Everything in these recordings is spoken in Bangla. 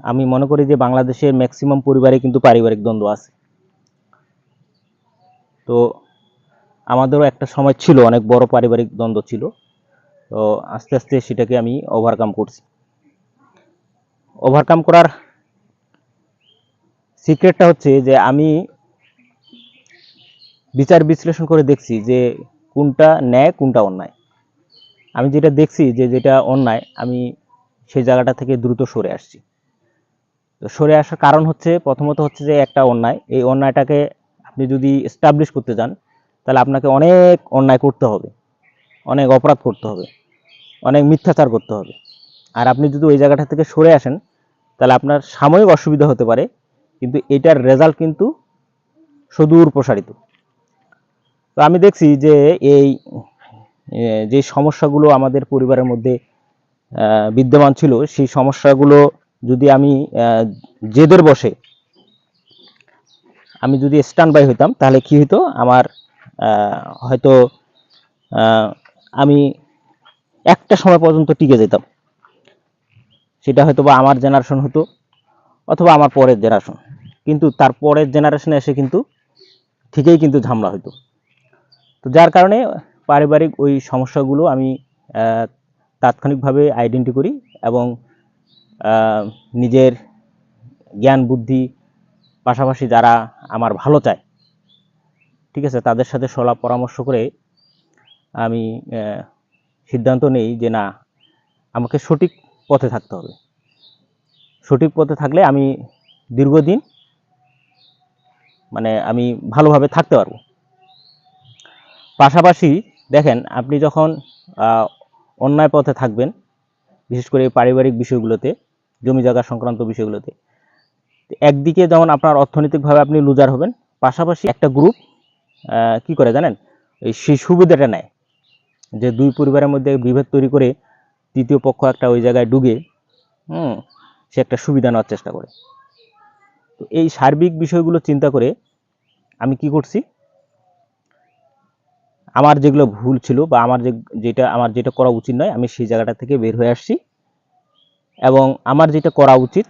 আমি মনে করি যে বাংলাদেশের ম্যাক্সিমাম পরিবারে কিন্তু পারিবারিক দ্বন্দ্ব আছে। তো আমাদেরও একটা সময় ছিল, অনেক বড় পারিবারিক দ্বন্দ্ব ছিল। তো আস্তে আস্তে সেটাকে আমি ওভারকাম করছি। ওভারকাম করার সিক্রেটটা হচ্ছে যে আমি বিচার বিশ্লেষণ করে দেখছি যে কোনটা ন্যায়, কোনটা অন্যায়। আমি যেটা দেখছি যে যেটা অন্যায়, আমি সেই জায়গাটা থেকে দ্রুত সরে আসছি। তো সরে আসার কারণ হচ্ছে, প্রথমত হচ্ছে যে একটা অন্যায়। এই অন্যায়টাকে আপনি যদি এস্টাবলিশ করতে যান, তাহলে আপনাকে অনেক অন্যায় করতে হবে। অনেক অপরাধ করতে হবে। অনেক মিথ্যাচার করতে হবে। আর আপনি যদি ওই জায়গাটা থেকে সরে আসেন, তাহলে আপনার সাময়িক অসুবিধা হতে পারে, কিন্তু এটার রেজাল্ট কিন্তু সুদূর প্রসারিত। তো আমি দেখছি যে এই যে সমস্যাগুলো আমাদের পরিবারের মধ্যে বিদ্যমান ছিল, সেই সমস্যাগুলো যদি আমি জেদের বসে আমি যদি স্ট্যান্ড বাই হইতাম, তাহলে কি হতো আমার হয়তো আমি একটা সময় পর্যন্ত টিকে যেতাম। সেটা হয়তো বা আমার জেনারেশন হতো, অথবা আমার পরের জেনারেশন কিন্তু তার পরের জেনারেশনে এসে কিন্তু ঠিকই কিন্তু ঝামেলা হতো তো যার কারণে পারিবারিক ওই সমস্যাগুলো আমি তাৎক্ষণিকভাবে আইডেন্টি করি এবং নিজের জ্ঞান, বুদ্ধি পাশাপাশি যারা আমার ভালো চায়, ঠিক আছে, তাদের সাথে সলাপ পরামর্শ করে আমি সিদ্ধান্ত নেই যে না, আমাকে সঠিক পথে থাকতে হবে। সঠিক পথে থাকলে আমি দীর্ঘদিন মানে আমি ভালোভাবে থাকতে পারব। পাশাপাশি দেখেন, আপনি যখন অন্যায় পথে থাকবেন, বিশেষ করে পারিবারিক বিষয়গুলোতে জমি জায়গা সংক্রান্ত বিষয়গুলোতে। একদিকে যেমন আপনার অর্থনৈতিকভাবে আপনি লুজার হবেন, পাশাপাশি একটা গ্রুপ কি করে জানেন? এই সেই সুবিধাটা নেয় যে দুই পরিবারের মধ্যে বিভেদ তৈরি করে তৃতীয় পক্ষ একটা ওই জায়গায় ডুবে হুম, সে একটা সুবিধা নেওয়ার চেষ্টা করে। তো এই সার্বিক বিষয়গুলো চিন্তা করে আমি কি করছি? আমার যেগুলো ভুল ছিল বা আমার যে, যেটা, আমার যেটা করা উচিত নয়, আমি সেই জায়গাটা থেকে বের হয়ে আসছি। এবং আমার যেটা করা উচিত,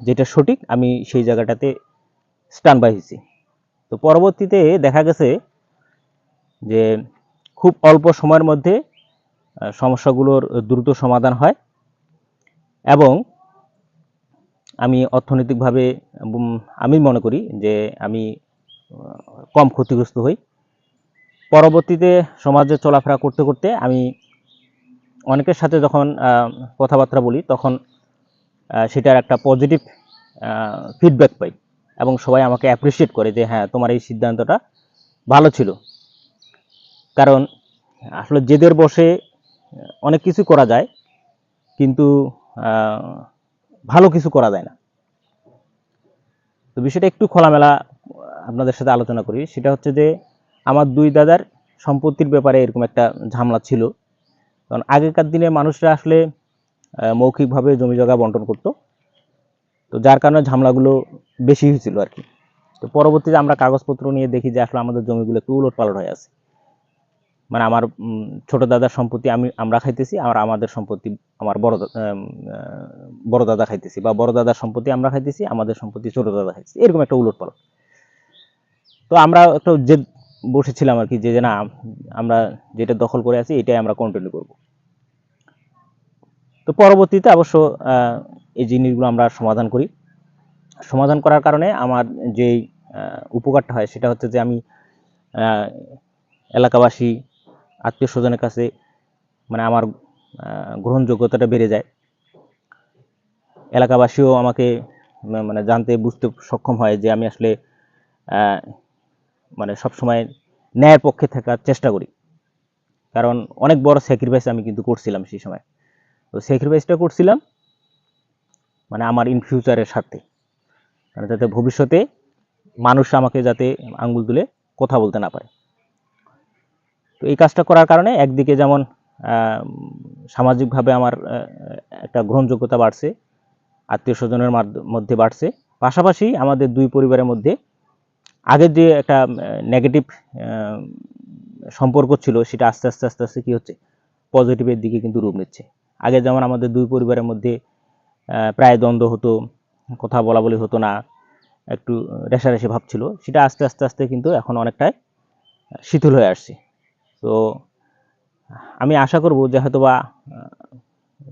যেটা সঠিক, আমি সেই জায়গাটাতে স্টান বাই হয়েছি। তো পরবর্তীতে দেখা গেছে যে খুব অল্প সময়ের মধ্যে সমস্যাগুলোর দ্রুত সমাধান হয় এবং আমি অর্থনৈতিকভাবে আমি মনে করি যে আমি কম ক্ষতিগ্রস্ত হই। পরবর্তীতে সমাজে চলাফেরা করতে করতে আমি অনেকের সাথে যখন কথাবার্তা বলি, তখন সেটার একটা পজিটিভ ফিডব্যাক পাই এবং সবাই আমাকে অ্যাপ্রিসিয়েট করে যে হ্যাঁ তোমার এই সিদ্ধান্তটা ভালো ছিল। কারণ, আসলে জেদের বসে অনেক কিছু করা যায়, কিন্তু ভালো কিছু করা যায় না। তো বিষয়টা একটু খোলামেলা আপনাদের সাথে আলোচনা করি। সেটা হচ্ছে যে, আমার দুই দাদার সম্পত্তির ব্যাপারে এরকম একটা ঝামেলা ছিল। কারণ আগেকার দিনে মানুষরা আসলে মৌখিকভাবে জমি জায়গা বন্টন করতো। তো যার কারণে ঝামেলাগুলো বেশি হয়েছিল আর কি। তো পরবর্তীতে আমরা কাগজপত্র নিয়ে দেখি যে আসলে আমাদের জমিগুলো একটু উলট পালট হয়ে আছে। মানে আমার ছোট দাদার সম্পত্তি আমি, আমরা খাইতেছি, আর আমাদের সম্পত্তি, আমার বড় বড় দাদা খাইতেছি বা বড় দাদার সম্পত্তি আমরা খাইতেছি, আমাদের সম্পত্তি ছোট দাদা খাইতেছি। এরকম একটা উলট পালট তো আমরা একটু বসেছিলাম আর কি যে না, আমরা যেটা দখল করে আছি, এটাই আমরা কন্টিনিউ করব। তো পরবর্তীতে অবশ্য এই জিনিসগুলো আমরা সমাধান করি। সমাধান করার কারণে আমার যেই উপকারটা হয়, সেটা হচ্ছে যে আমি এলাকাবাসী, আত্মীয় স্বজনের কাছে মানে আমার গ্রহণযোগ্যতাটা বেড়ে যায়। এলাকাবাসীও আমাকে মানে জানতে, বুঝতে সক্ষম হয় যে আমি আসলে মানে সবসময় ন্যায়ের পক্ষে থাকার চেষ্টা করি। কারণ অনেক বড় স্যাক্রিফাইস আমি কিন্তু করছিলাম সেই সময়। তো স্যাক্রিফাইসটা করছিলাম মানে আমার ইন ফিউচারের স্বার্থে। মানে যাতে ভবিষ্যতে মানুষ আমাকে যাতে আঙ্গুল তুলে কথা বলতে না পারে। তো এই কাজটা করার কারণে একদিকে যেমন সামাজিকভাবে আমার একটা গ্রহণযোগ্যতা বাড়ছে, আত্মীয় স্বজনের মধ্যে বাড়ছে, পাশাপাশি আমাদের দুই পরিবারের মধ্যে আগের যে একটা নেগেটিভ সম্পর্ক ছিল সেটা আস্তে আস্তে আস্তে আস্তে কী হচ্ছে? পজিটিভের দিকে কিন্তু রূপ নিচ্ছে। আগে যেমন আমাদের দুই পরিবারের মধ্যে প্রায় দ্বন্দ্ব হতো কথা বলা বলি হতো না একটু রেশারেশি ভাব ছিল সেটা আস্তে আস্তে আস্তে কিন্তু এখন অনেকটাই শিথিল হয়ে আসছে। তো আমি আশা করব যে হয়তোবা আহ,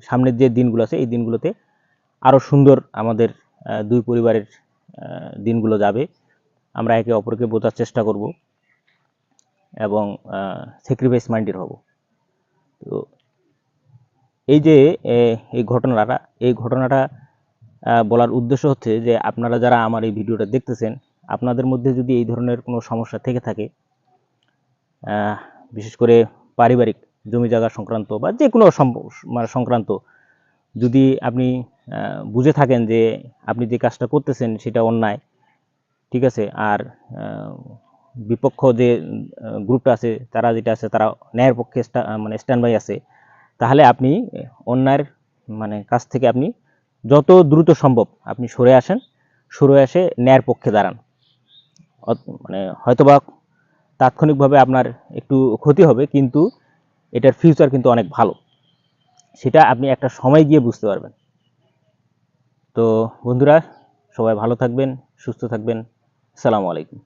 সামনের যে দিনগুলো আছে এই দিনগুলোতে আরও সুন্দর আমাদের দুই পরিবারের দিনগুলো যাবে। আমরা একে অপরকে বোঝার চেষ্টা করব এবং স্যাক্রিফাইস মাইন্ডের হব। তো এই যে এই ঘটনাটা এই ঘটনাটা বলার উদ্দেশ্য হচ্ছে যে আপনারা যারা আমার এই ভিডিওটা দেখতেছেন, আপনাদের মধ্যে যদি এই ধরনের কোনো সমস্যা থেকে থাকে বিশেষ করে পারিবারিক জমি জায়গা সংক্রান্ত বা যে কোনো মানে সংক্রান্ত, যদি আপনি বুঝে থাকেন যে আপনি যে কাজটা করতেছেন সেটা অন্যায় ঠিক আছে? আর বিপক্ষ যে গ্রুপটা আছে, তারা যেটা আছে, তারা ন্যায়ের পক্ষে মানে স্ট্যান্ড বাই আছে। তাহলে আপনি অন্যায়ের মানে কাছ থেকে আপনি যত দ্রুত সম্ভব আপনি সরে আসেন, সরে এসে ন্যায়ের পক্ষে দাঁড়ান। মানে হয়তোবা তাৎক্ষণিকভাবে আপনার একটু ক্ষতি হবে, কিন্তু এটার ফিউচার কিন্তু অনেক ভালো। সেটা আপনি একটা সময় গিয়ে বুঝতে পারবেন। তো বন্ধুরা, সবাই ভালো থাকবেন, সুস্থ থাকবেন। আসসালামু আলাইকুম